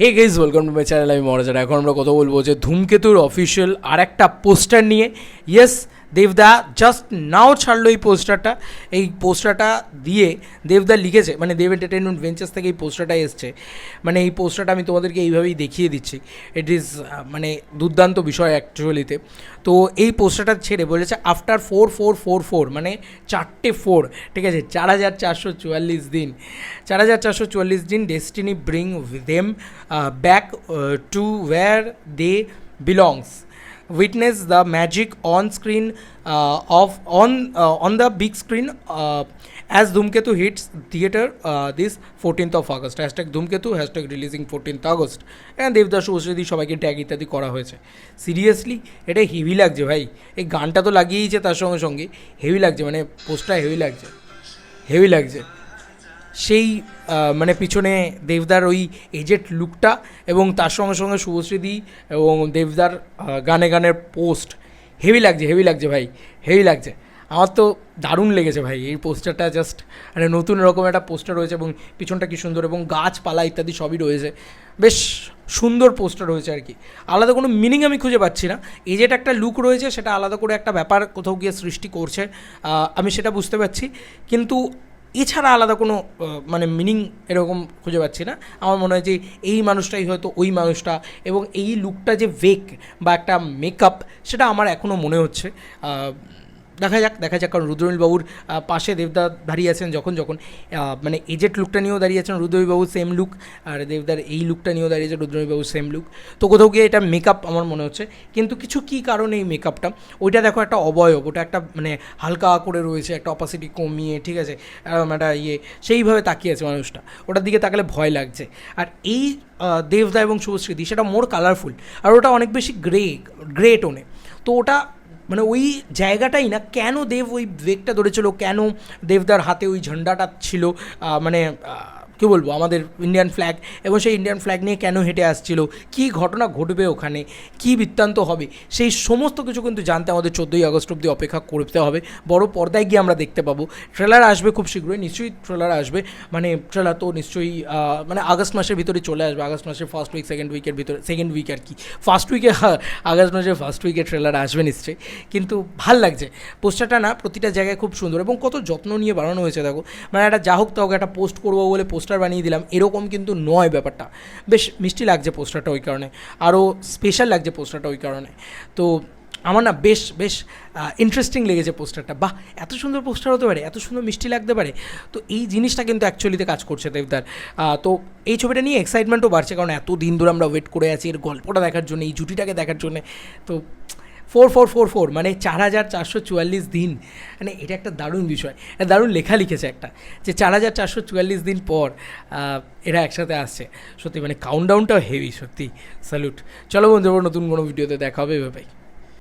Hey guys welcome to my channel আমি মহারাজার এখন আমরা কথা বলব যে ধূমকেতুর অফিসিয়াল আর একটা পোস্টার নিয়ে। ইয়েস দেবদা জাস্ট নাও ছাড়লো এই পোস্টারটা এই পোস্টারটা দিয়ে দেবদা লিখেছে মানে দেব এন্টারটেনমেন্ট ভেঞ্চার্স থেকে এই পোস্টারটা এসছে। মানে এই পোস্টারটা আমি তোমাদেরকে এইভাবেই দেখিয়ে দিচ্ছি। ইট ইজ মানে দুর্দান্ত বিষয় অ্যাকচুয়ালিতে তো। এই পোস্টারটা ছেড়ে বলেছে after four four four four মানে চারটে ফোর ঠিক আছে? চার হাজার চারশো চুয়াল্লিশ দিন। চার হাজার চারশো চুয়াল্লিশ দিন destiny bring them back to where they belongs witness the magic on screen uh, of on uh, on the big screen uh, as Dhumketu hits theater uh, this 14th of August hashtag Dhumketu hashtag releasing 14th August and Devdas ওষুধি সবাইকে tag ইত্যাদি করা হয়েছে seriously এটা heavy লাগছে ভাই এই গানটা তো লাগিয়েইছে তার সঙ্গে সঙ্গে হেভি লাগছে মানে পোস্টটা হেভি লাগছে হেভি লাগছে সেই মানে পিছনে দেবদার ওই এজেট লুকটা এবং তার সঙ্গে সঙ্গে শুভশ্রীদি এবং দেবদার গানে গানের পোস্ট হেভি লাগছে হেভি লাগছে ভাই হেভি লাগছে। আমার তো দারুণ লেগেছে ভাই, এই পোস্টারটা জাস্ট মানে নতুন রকম একটা পোস্টার রয়েছে এবং পিছনটা কি সুন্দর এবং গাছপালা ইত্যাদি সবই রয়েছে। বেশ সুন্দর পোস্টার রয়েছে আর কি। আলাদা কোনো মিনিং আমি খুঁজে পাচ্ছি না। এই যেটা একটা লুক রয়েছে, সেটা আলাদা করে একটা ব্যাপার কোথাও গিয়ে সৃষ্টি করছে আমি সেটা বুঝতে পারছি। কিন্তু এছাড়া আলাদা কোনো মানে মিনিং এরকম খুঁজে পাচ্ছি না। আমার মনে হয় যে এই মানুষটাই হয়তো ওই মানুষটা এবং এই লুকটা যে ভেক বা একটা মেকআপ সেটা আমার এখনও মনে হচ্ছে। দেখা যাক দেখা যাক। কারণ রুদ্রনীল বাবুর আহ, পাশে দেবদা দাঁড়িয়ে আছেন যখন যখন মানে এজেট লুকটা নিয়েও দাঁড়িয়ে আছেন রুদ্রনীল বাবু সেম লুক আর দেবদার এই লুকটা নিয়েও দাঁড়িয়েছে রুদ্রনীল বাবু সেম লুক তো কোথাও গিয়ে এটা মেকআপ আমার মনে হচ্ছে। কিন্তু কিছু কী কারণে এই মেকআপটা ওইটা দেখো একটা অবয়ব ওটা একটা মানে হালকা করে রয়েছে একটা অপাসিটি কমিয়ে ঠিক আছে? একটা ইয়ে। সেইভাবে তাকিয়ে আছে মানুষটা। ওটার দিকে তাকালে ভয় লাগছে। আর এই দেবদা এবং শুভস্মৃতি সেটা মোর কালারফুল আর ওটা অনেক বেশি গ্রে গ্রে টোনে তো ওটা মানে ওই জায়গাটাই না, কেন দেব ওই বেগটা ধরেছিল, কেন দেবদার হাতে ওই ঝান্ডাটা ছিল মানে কী বলব, আমাদের ইন্ডিয়ান ফ্ল্যাগ এবং সেই ইন্ডিয়ান ফ্ল্যাগ নিয়ে কেন হেঁটে আসছিল, কী ঘটনা ঘটবে ওখানে, কী বৃত্তান্ত হবে, সেই সমস্ত কিছু কিন্তু জানতে আমাদের চোদ্দোই আগস্ট অব্দি অপেক্ষা করতে হবে। বড় পর্দায় গিয়ে আমরা দেখতে পাবো। ট্রেলার আসবে খুব শীঘ্রই, নিশ্চয়ই ট্রেলার আসবে। মানে ট্রেলার তো নিশ্চয়ই মানে আগস্ট মাসের ভিতরে চলে আসবে। আগস্ট মাসের ফার্স্ট উইক সেকেন্ড উইকের ভিতরে সেকেন্ড উইক আর কি। ফার্স্ট উইকে আগস্ট মাসের ফার্স্ট উইকে ট্রেলার আসবে নিশ্চয়ই। কিন্তু ভালো লাগছে। পোস্টারটা না, প্রতিটা জায়গায় খুব সুন্দর, এবং কত যত্ন নিয়ে বানানো হয়েছে, দেখো। মানে একটা যা হোক তাও একটা পোস্ট করব বলে পোস্টার বানিয়ে দিলাম, এরকম কিন্তু নয় ব্যাপারটা। বেশ মিষ্টি লাগছে পোস্টারটা ওই কারণে। আরও স্পেশাল লাগছে পোস্টারটা ওই কারণে। তো আমার না বেশ বেশ ইন্টারেস্টিং লেগেছে পোস্টারটা। বাহ, এত সুন্দর পোস্টার হতে পারে, এত সুন্দর মিষ্টি লাগতে পারে। তো এই জিনিসটা কিন্তু অ্যাকচুয়ালিতে কাজ করছে দেবদার। তো এই ছবিটা নিয়ে এক্সাইটমেন্টও বাড়ছে, কারণ এত দিন ধরে আমরা ওয়েট করে আছি, এর গল্পটা দেখার জন্য, এই জুটিটাকে দেখার জন্য। তো ফোর ফোর ফোর ফোর মানে চার হাজার চারশো চুয়াল্লিশ দিন। মানে এটা একটা দারুণ বিষয়। দারুণ লেখা লিখেছে একটা, যে চার হাজার চারশো চুয়াল্লিশ দিন পর এরা একসাথে আসছে। সত্যি মানে কাউন্টডাউনটাও হেভি সত্যি। স্যালুট চলো বন্ধু নতুন কোনো ভিডিওতে দেখা হবে ভাই